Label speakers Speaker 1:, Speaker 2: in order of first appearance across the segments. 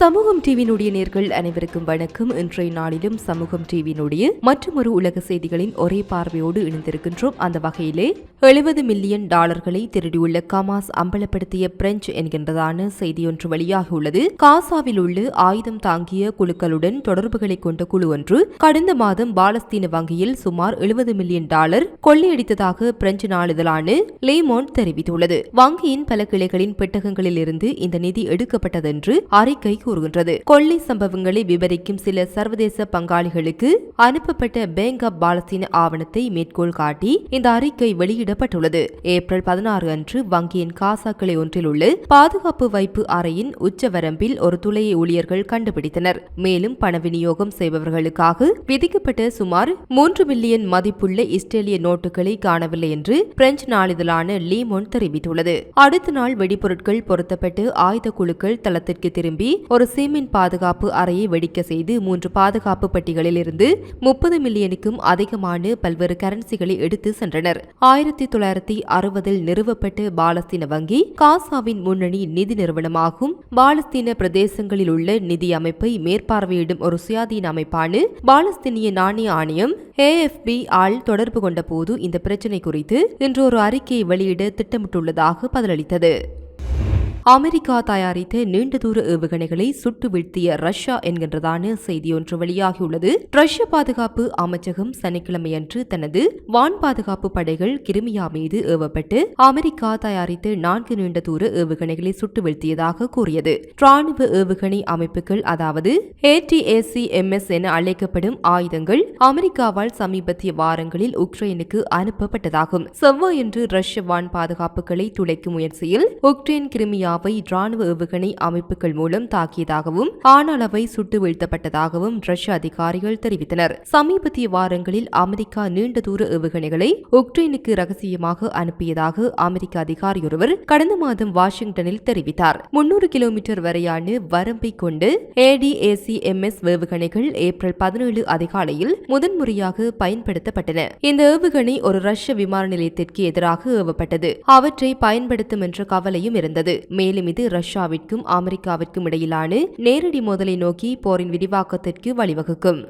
Speaker 1: சமூகம் டிவியினுடைய நேர்கள் அனைவருக்கும் வணக்கம். இன்றைய நாளிலும் சமூகம் டிவியினுடைய மற்றொரு உலக செய்திகளின் ஒரே பார்வையோடு இணைந்திருக்கின்றோம். அந்த வகையிலே எழுபது மில்லியன் டாலர்களை திருடியுள்ள கமாஸ் அம்பலப்படுத்திய பிரெஞ்சு என்கின்றதான செய்தியொன்று வெளியாகியுள்ளது காசாவில் உள்ள ஆயுதம் தாங்கிய குழுக்களுடன் தொடர்புகளை கொண்ட குழு ஒன்று கடந்த மாதம் பாலஸ்தீன வங்கியில் சுமார் எழுபது மில்லியன் டாலர் கொள்ளையடித்ததாக பிரெஞ்சு நாளிதழான லேமோன் தெரிவித்துள்ளது. வங்கியின் பல கிளைகளின் பெட்டகங்களில் இருந்து இந்த நிதி எடுக்கப்பட்டதென்று அறிக்கை கூறுகின்றது. கொள்ளை சம்பவங்களை விவரிக்கும் சில சர்வதேச பங்காளிகளுக்கு அனுப்பப்பட்ட பேங்க் ஆப் பாலஸ்தீன ஆவணத்தை மேற்கோள் காட்டி இந்த அறிக்கை வெளியிடப்பட்டுள்ளது. ஏப்ரல் பதினாறு அன்று வங்கியின் காசா கிளை ஒன்றில் உள்ள பாதுகாப்பு வைப்பு அறையின் உச்சவரம்பில் ஒரு துளையை ஊழியர்கள் கண்டுபிடித்தனர். மேலும் பண விநியோகம் செய்பவர்களுக்காக விதிக்கப்பட்ட சுமார் மூன்று மில்லியன் மதிப்புள்ள இஸ்ரேலிய நோட்டுகளை காணவில்லை என்று பிரெஞ்சு நாளிதழான லீமோன் தெரிவித்துள்ளது. அடுத்த நாள் வெடிபொருட்கள் பொருத்தப்பட்டு ஆயுத குழுக்கள் தளத்திற்கு திரும்பி ஒரு சீமின் பாதுகாப்பு அறையை வெடிக்க செய்து மூன்று பாதுகாப்பு பெட்டிகளில் இருந்து முப்பது மில்லியனுக்கும் அதிகமான பல்வேறு கரன்சிகளை எடுத்து சென்றனர். ஆயிரத்தி தொள்ளாயிரத்தி அறுபதில் நிறுவப்பட்ட பாலஸ்தீன வங்கி காசாவின் முன்னணி நிதி நிறுவனமாகும். பாலஸ்தீன பிரதேசங்களில் உள்ள நிதி அமைப்பை மேற்பார்வையிடும் ஒரு சுயாதீன அமைப்பான பாலஸ்தீனிய நாணய ஆணையம் ஏஎஃப்பி ஆல் தொடர்பு கொண்ட போது இந்த பிரச்சினை குறித்து இன்று ஒரு அறிக்கையை வெளியிட திட்டமிட்டுள்ளதாக பதிலளித்தது. அமெரிக்கா தயாரித்த நீண்ட தூர ஏவுகணைகளை சுட்டு வீழ்த்திய ரஷ்யா என்கின்றதான செய்தியொன்று வெளியாகியுள்ளது. ரஷ்ய பாதுகாப்பு அமைச்சகம் சனிக்கிழமையன்று தனது வான் பாதுகாப்பு படைகள் கிரிமியா மீது ஏவப்பட்டு அமெரிக்கா தயாரித்த நான்கு நீண்ட தூர ஏவுகணைகளை சுட்டு வீழ்த்தியதாக கூறியது. ராணுவ ஏவுகணை அமைப்புகள் அதாவது ஏடிஏசி எம்எஸ் என அழைக்கப்படும் ஆயுதங்கள் அமெரிக்காவால் சமீபத்திய வாரங்களில் உக்ரைனுக்கு அனுப்பப்பட்டதாகும். செவ்வாயன்று ரஷ்ய வான் பாதுகாப்புகளை துளைக்கும் முயற்சியில் உக்ரைன் கிரிமியா அவை ராணுவ ஏவுகணை அமைப்புகள் மூலம் தாக்கியதாகவும் ஆனால் அவை சுட்டு வீழ்த்தப்பட்டதாகவும் ரஷ்ய அதிகாரிகள் தெரிவித்தனர். சமீபத்திய வாரங்களில் அமெரிக்கா நீண்ட தூர ஏவுகணைகளை உக்ரைனுக்கு ரகசியமாக அனுப்பியதாக அமெரிக்க அதிகாரியொருவர் கடந்த மாதம் வாஷிங்டனில் தெரிவித்தார். முன்னூறு கிலோமீட்டர் வரையான வரம்பை கொண்டு ஏடிஏசிஎம்எஸ் ஏவுகணைகள் ஏப்ரல் பதினேழு அதிகாலையில் முதன்முறையாக பயன்படுத்தப்பட்டன. இந்த ஏவுகணை ஒரு ரஷ்ய விமான நிலையத்திற்கு எதிராக ஏவப்பட்டது. அவற்றை பயன்படுத்தும் என்ற கவலையும் இருந்தது. மேலும் இது ரஷ்யாவிற்கும் அமெரிக்காவிற்கும் இடையிலான நேரடி மோதலை நோக்கி போரின் விரிவாக்கத்திற்கு வழிவகுக்கும்.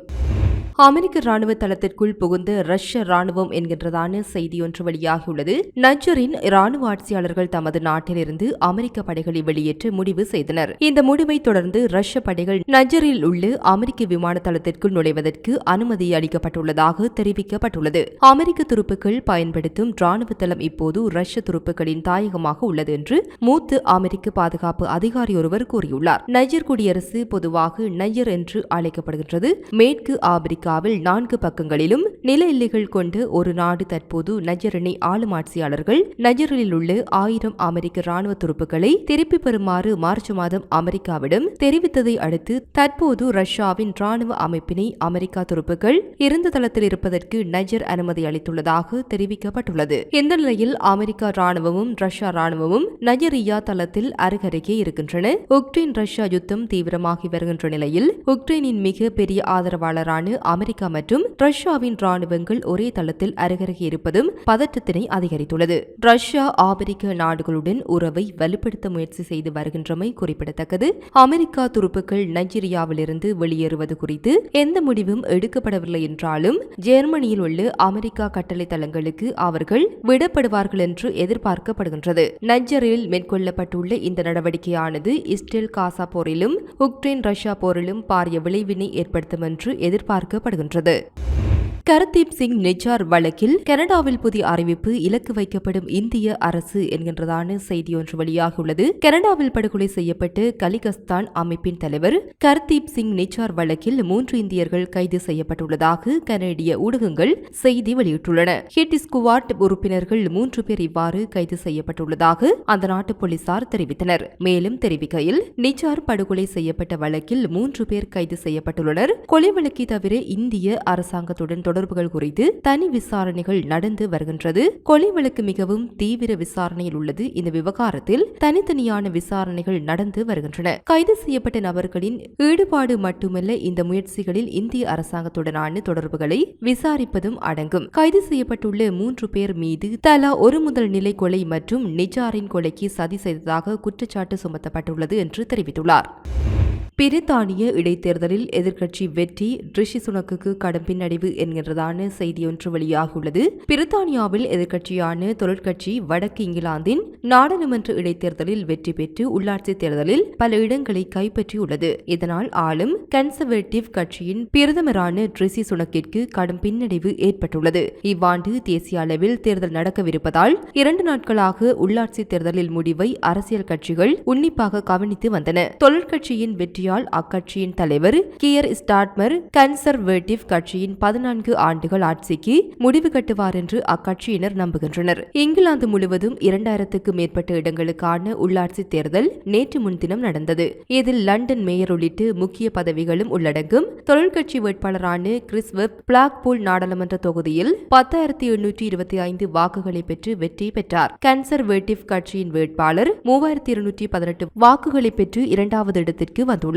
Speaker 1: அமெரிக்க ராணுவ தளத்திற்குள் புகுந்த ரஷ்ய ராணுவம் என்கின்றதான செய்தி ஒன்று வெளியாகியுள்ளது. நஜரின் ராணுவ ஆட்சியாளர்கள் தமது நாட்டிலிருந்து அமெரிக்க படைகளை வெளியேற்ற முடிவு செய்தனர். இந்த முடிவை தொடர்ந்து ரஷ்ய படைகள் நஜரில் உள்ள அமெரிக்க விமான தளத்திற்குள் நுழைவதற்கு அனுமதி அளிக்கப்பட்டுள்ளதாக தெரிவிக்கப்பட்டுள்ளது. அமெரிக்க துருப்புக்கள் பயன்படுத்தும் ராணுவ தளம் இப்போது ரஷ்ய துருப்புக்களின் தாயகமாக உள்ளது என்று மூத்த அமெரிக்க பாதுகாப்பு அதிகாரி ஒருவர் கூறியுள்ளார். நஜர் குடியரசு பொதுவாக நஜர் என்று அழைக்கப்படுகின்றது. மேற்கு ஆப்பிரிக்கா ஆப்பிரிக்காவில் நான்கு பக்கங்களிலும் நில எல்லைகள் கொண்டு ஒரு நாடு தற்போது நஜரணி ஆளும் ஆட்சியாளர்கள் நஜரில் உள்ள ஆயிரம் அமெரிக்க ராணுவ துருப்புகளை திருப்பி பெறுமாறு மார்ச் மாதம் அமெரிக்காவிடம் தெரிவித்ததை அடுத்து தற்போது ரஷ்யாவின் ராணுவ அமைப்பினை அமெரிக்கா துருப்புகள் இருந்த தளத்தில் இருப்பதற்கு நஜர் அனுமதி அளித்துள்ளதாக தெரிவிக்கப்பட்டுள்ளது. இந்த நிலையில் அமெரிக்கா ராணுவமும் ரஷ்யா ராணுவமும் நஜரியா தளத்தில் அருகருகே இருக்கின்றன. உக்ரைன் ரஷ்யா யுத்தம் தீவிரமாகி வருகின்ற நிலையில் உக்ரைனின் மிக பெரிய ஆதரவாளரான அமெரிக்கா மற்றும் ரஷ்யாவின் ராணுவங்கள் ஒரே தளத்தில் அருகருகே இருப்பதும் பதற்றத்தினை அதிகரித்துள்ளது. ரஷ்யா ஆப்பிரிக்க நாடுகளுடன் உறவை வலுப்படுத்த முயற்சி செய்து வருகின்றமை குறிப்பிடத்தக்கது. அமெரிக்கா துருப்புக்கள் நைஜீரியாவிலிருந்து வெளியேறுவது குறித்து எந்த முடிவும் எடுக்கப்படவில்லை என்றாலும் ஜெர்மனியில் உள்ள அமெரிக்கா கட்டளை தளங்களுக்கு அவர்கள் விடப்படுவார்கள் என்று எதிர்பார்க்கப்படுகின்றது. நைஜரில் மேற்கொள்ளப்பட்டுள்ள இந்த நடவடிக்கையானது இஸ்ரேல் காசா போரிலும் உக்ரைன் ரஷ்யா போரிலும் பாரிய விளைவினை ஏற்படுத்தும் என்று எதிர்பார்க்க கூறப்படுகின்றது கரதீப் சிங் நெஜார் வழக்கில் கனடாவில் புதிய அறிவிப்பு இலக்கு வைக்கப்படும் இந்திய அரசு என்கின்றதான செய்தி ஒன்று வெளியாகியுள்ளது. கனடாவில் படுகொலை செய்யப்பட்டு கலிகஸ்தான் அமைப்பின் தலைவர் கர்தீப் சிங் நிஜார் வழக்கில் மூன்று இந்தியர்கள் கைது செய்யப்பட்டுள்ளதாக கனடிய ஊடகங்கள் செய்தி வெளியிட்டுள்ளன. ஹிட் ஸ்குவாட் உறுப்பினர்கள் மூன்று பேர் இவ்வாறு கைது செய்யப்பட்டுள்ளதாக அந்த நாட்டு போலீசார் தெரிவித்தனர். மேலும் தெரிவிக்கையில் நிஜார் படுகொலை செய்யப்பட்ட வழக்கில் மூன்று பேர் கைது செய்யப்பட்டுள்ளனர். கொலை வழக்கை தவிர இந்திய அரசாங்கத்துடன் தொடர்புகள் குறித்து தனி விசாரணைகள் நடந்து வருகின்றது. கொலை வழக்கு மிகவும் தீவிர விசாரணையில் உள்ளது. இந்த விவகாரத்தில் தனித்தனியான விசாரணைகள் நடந்து வருகின்றன. கைது செய்யப்பட்ட நபர்களின் ஈடுபாடு மட்டுமல்ல இந்த முயற்சிகளில் இந்திய அரசாங்கத்துடனான தொடர்புகளை விசாரிப்பதும் அடங்கும். கைது செய்யப்பட்டுள்ள மூன்று பேர் மீது தலா ஒரு முதல் நிலை கொலை மற்றும் நிஜாரின் கொலைக்கு சதி செய்ததாக குற்றச்சாட்டு சுமத்தப்பட்டுள்ளது என்று தெரிவித்துள்ளார். பிரித்தானிய இடைத்தேர்தலில் எதிர்க்கட்சி வெற்றி ரிஷி சுனக்குக்கு கடும் பின்னடைவு என்கிறதான செய்தியொன்று வெளியாகியுள்ளது. பிரித்தானியாவில் எதிர்க்கட்சியான தொழிற்கட்சி வடக்கு இங்கிலாந்தின் நாடாளுமன்ற இடைத்தேர்தலில் வெற்றி பெற்று உள்ளாட்சி தேர்தலில் பல இடங்களை கைப்பற்றியுள்ளது. இதனால் ஆளும் கன்சர்வேட்டிவ் கட்சியின் பிரதமரான ரிஷி சுனக்கிற்கு கடும் பின்னடைவு ஏற்பட்டுள்ளது. இவ்வாண்டு தேசிய அளவில் தேர்தல் நடக்கவிருப்பதால் இரண்டு நாட்களாக உள்ளாட்சி தேர்தலில் முடிவை அரசியல் கட்சிகள் உன்னிப்பாக கவனித்து வந்தன. தொழிற்கட்சியின் வெற்றியால் அக்கட்சியின் தலைவர் கியர் ஸ்டாட்மர் கன்சர்வேட்டிவ் கட்சியின் பதினான்கு ஆண்டுகள் ஆட்சிக்கு முடிவு கட்டுவார் என்று அக்கட்சியினர் நம்புகின்றனர். இங்கிலாந்து முழுவதும் இரண்டாயிரத்துக்கு மேற்பட்ட இடங்களுக்கான உள்ளாட்சி தேர்தல் நேற்று முன்தினம் நடந்தது. இதில் லண்டன் மேயர் உள்ளிட்டு முக்கிய பதவிகளும் உள்ளடங்கும் தொழிற்கட்சி வேட்பாளரான கிறிஸ் வெப் பிளாக்பூல் நாடாளுமன்ற தொகுதியில் பத்தாயிரத்தி எண்ணூற்றி இருபத்தி ஐந்து வாக்குகளை பெற்று வெற்றி பெற்றார். கன்சர்வேட்டிவ் கட்சியின் வேட்பாளர் மூவாயிரத்தி இருநூற்றி பதினெட்டு வாக்குகளை பெற்று இரண்டாவது இடத்திற்கு வந்துள்ளார்.